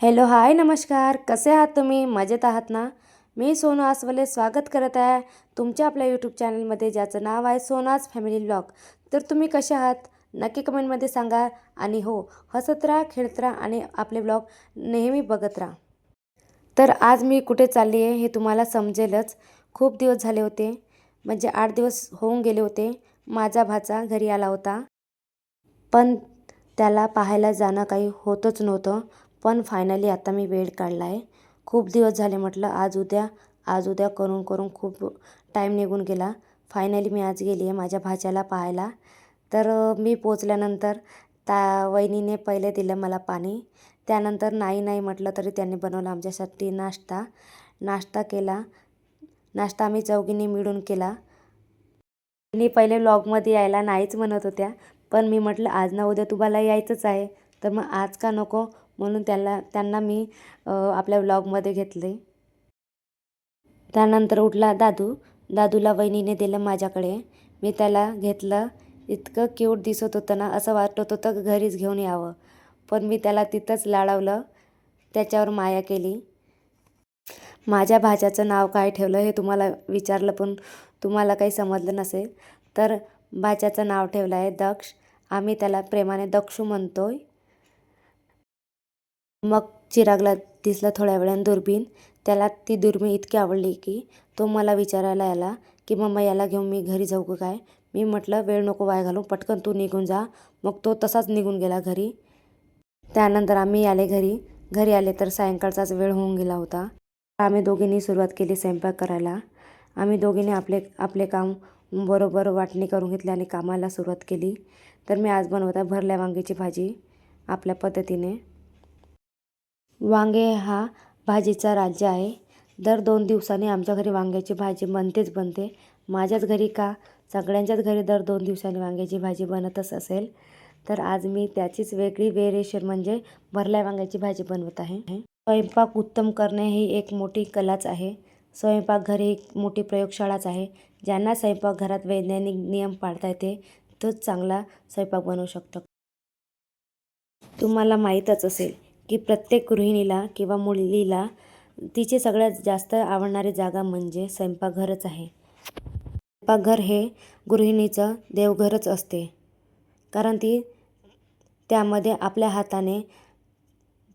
Hello hi नमस्कार. कसे आहात तुम्ही? मजेत आहात ना? मी सोनू आसवले स्वागत करत आहे तुमच्या आपल्या यूट्यूब चॅनलमध्ये ज्याचं नाव आहे सोनाज फॅमिली ब्लॉग तर तुम्ही कसे आहात? नक्की कमेंटमध्ये सांगा आणि हो हसत राहा खेळत राहा आणि आपले ब्लॉग नेहमी बघत राहा. तर आज मी कुठे चालली आहे हे तुम्हाला समजेलच. खूप दिवस झाले होते. म्हणजे आठ दिवस होऊन गेले होते. माझा भाचा घरी आला होता. पण त्याला पाहायला जाणं काही होतच नव्हतं. पण फायनली आता मी वेळ काढला आहे खूप दिवस झाले म्हटलं आज उद्या आज उद्या करून करून खूप टाईम निघून गेला. फायनली मी आज गेली आहे माझ्या भाच्याला पाहायला. तर मी पोचल्यानंतर त्या वहिनीने पहिले दिलं मला पाणी. त्यानंतर नाही नाही म्हटलं तरी त्यांनी बनवलं आमच्यासाठी नाश्ता. नाश्ता केला. नाश्ता आम्ही चौघींनी मिळून केला. मी पहिले लॉगमध्ये यायला नाहीच म्हणत होत्या. पण मी म्हटलं आज ना उद्या तुम्हाला यायचंच आहे. तर मग आज का नको? म्हणून त्याला त्यांना मी आपल्या व्लॉगमध्ये घेतले. त्यानंतर उठला दादू. दादूला वहिनीने दिलं माझ्याकडे. मी त्याला घेतलं. इतकं क्यूट दिसत होतं ना असं वाटत होतं घरीच घेऊन यावं. पण मी त्याला तिथंच लाडवलं. त्याच्यावर माया केली. माझ्या भाच्याचं नाव काय ठेवलं हे तुम्हाला विचारलं पण तुम्हाला काही समजलं नसेल. तर भाच्याचं नाव ठेवलं आहे दक्ष. आम्ही त्याला प्रेमाने दक्षू म्हणतोय. मग चिरागला दिसला थोड्या वेळानं दुर्बीण. त्याला ती दुर्बीण इतकी आवडली की तो मला विचारायला आला की मम्मा याला घेऊन मी घरी जाऊ का काय? मी म्हटलं वेळ नको वाया घालू पटकन तू निघून जा. मग तो तसाच निघून गेला घरी. त्यानंतर आम्ही आले घरी. घरी आले तर सायंकाळचाच वेळ होऊन गेला होता. आम्ही दोघींनी सुरुवात केली स्वयंपाक करायला. आम्ही दोघींनी आपले आपले काम बरोबर वाटणी करून घेतली आणि कामाला सुरुवात केली. तर मी आज बनवत आहे भरल्या वांग्याची भाजी आपल्या पद्धतीने. वांगे हा भाजीचा राज्य आहे. दर दोन दिवसांनी आमच्या घरी वांग्याची भाजी बनतेच बनते. माझ्याच घरी का सगळ्यांच्याच घरी दर दोन दिवसांनी वांग्याची भाजी बनतच असेल. तर आज मी त्याचीच वेगळी वेरिएशन म्हणजे भरल्या वांग्याची भाजी बनवत आहे. स्वयंपाक उत्तम करणे ही एक मोठी कलाच आहे. स्वयंपाकघर ही एक मोठी प्रयोगशाळाच आहे. ज्यांना स्वयंपाकघरात वैज्ञानिक नियम पाळता येते तोच चांगला स्वयंपाक बनवू शकतो. तुम्हाला माहीतच असेल की प्रत्येक गृहिणीला किंवा मुलीला तिची सगळ्यात जास्त आवडणारी जागा म्हणजे स्वयंपाकघरच आहे. स्वयंपाकघर हे गृहिणीचं देवघरच असते. कारण ती त्यामध्ये आपल्या हाताने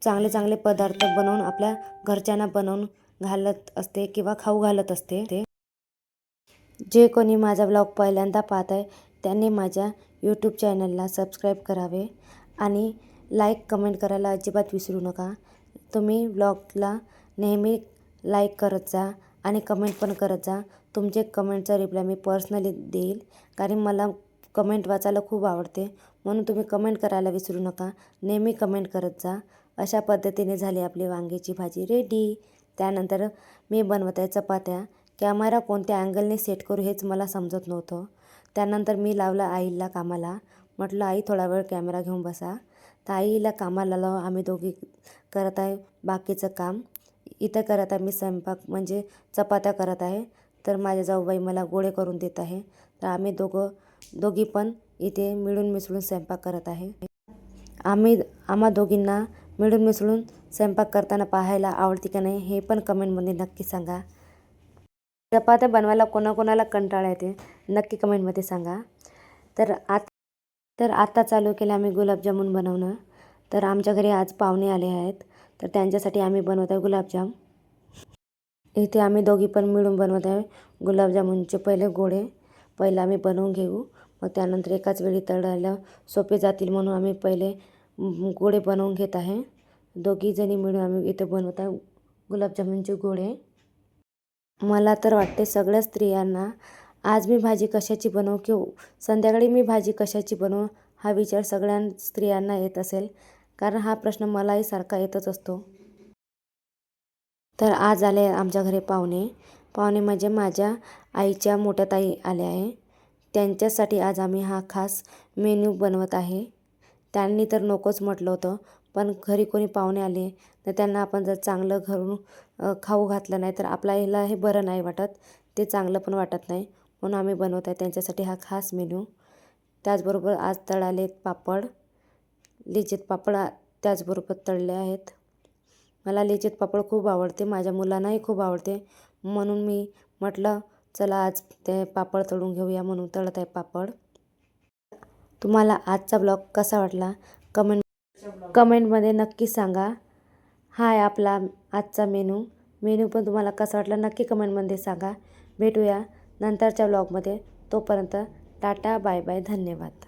चांगले चांगले पदार्थ बनवून आपल्या घरच्यांना बनवून घालत असते किंवा खाऊ घालत असते. ते जे कोणी माझा ब्लॉग पहिल्यांदा पाहत आहे त्यांनी माझ्या यूट्यूब चॅनलला सबस्क्राईब करावे आणि लाईक कमेंट करायला अजिबात विसरू नका. तुम्ही ब्लॉगला नेहमी लाईक करत जा आणि कमेंट पण करत जा. तुमचे कमेंटचा रिप्लाय मी पर्सनली देईल. कारण मला कमेंट वाचायला खूप आवडते. म्हणून तुम्ही कमेंट करायला विसरू नका. नेहमी कमेंट करत जा. अशा पद्धतीने झाली आपली वांग्याची भाजी रेडी त्यानंतर मी बनवत आहे चपात्या. कॅमेरा कोणत्या अँगलने सेट करू हेच मला समजत नव्हतं. त्यानंतर मी लावलं आईला कामाला. म्हटलं आई थोडा वेळ कॅमेरा घेऊन बसा. तर आईला कामाला लाव. आम्ही दोघी करत आहे बाकीचं काम. इथं करत आहे मी स्वयंपाक म्हणजे चपात्या करत आहे. तर माझ्या जाऊबाई मला गोळे करून देत आहे. तर आम्ही दोघं दोघी पण इथे मिळून मिसळून स्वयंपाक करत आहे. आम्ही आम्हा दोघींना मिळून मिसळून स्वयंपाक करताना पाहायला आवडते का नाही हे पण कमेंटमध्ये नक्की सांगा. चपात्या बनवायला कोणाकोणाला कंटाळा येते नक्की कमेंटमध्ये सांगा. तर आत तर आता चालू केलं आम्ही गुलाबजामुन बनवणं. तर आमच्या घरी आज पाहुणे आले आहेत. तर त्यांच्यासाठी आम्ही बनवत आहे गुलाबजाम. इथे आम्ही दोघी पण मिळून बनवत आहे गुलाबजामुनचे पहिले गोळे. पहिले आम्ही बनवून घेऊ. मग त्यानंतर एकाच वेळी तळायला सोपे जातील म्हणून आम्ही पहिले गोळे बनवून घेत आहे. दोघीजणी मिळून आम्ही इथे बनवत आहे गुलाबजामुनचे गोळे. मला तर वाटते सगळ्या स्त्रियांना आज मी भाजी कशाची बनवू किंवा संध्याकाळी मी भाजी कशाची बनवू हा विचार सगळ्या स्त्रियांना येत असेल. कारण हा प्रश्न मलाही सारखा येतच असतो. तर आज आले आमच्या घरी पाहुणे. पाहुणे म्हणजे माझ्या आईच्या मोठ्या ताई आल्या आहे. त्यांच्यासाठी आज आम्ही हा खास मेन्यू बनवत आहे. त्यांनी तर नकोच म्हटलं होतं पण घरी कोणी पाहुणे आले तर त्यांना आपण जर चांगलं घरून खाऊ घातलं नाही तर आपल्याला हे बरं नाही वाटत. ते चांगलं पण वाटत नाही. म्हणून आम्ही बनवत आहे. त्यांच्यासाठी हा खास मेनू. त्याचबरोबर आज तळाले पापड लिज्जत पापड त्याचबरोबर तळले आहेत. मला लिचित पापड खूप आवडते. माझ्या मुलांनाही खूप आवडते. म्हणून मी म्हटलं चला आज ते पापड तळून घेऊया म्हणून तळत आहे पापड. तुम्हाला आजचा ब्लॉग कसा वाटला? कमेंट कमेंटमध्ये नक्की सांगा. हा आहे आपला आजचा मेनू. मेनू पण तुम्हाला कसा वाटला नक्की कमेंटमध्ये सांगा. भेटूया. नंतरच्या ब्लॉगमध्ये तोपर्यंत टाटा बाय बाय धन्यवाद.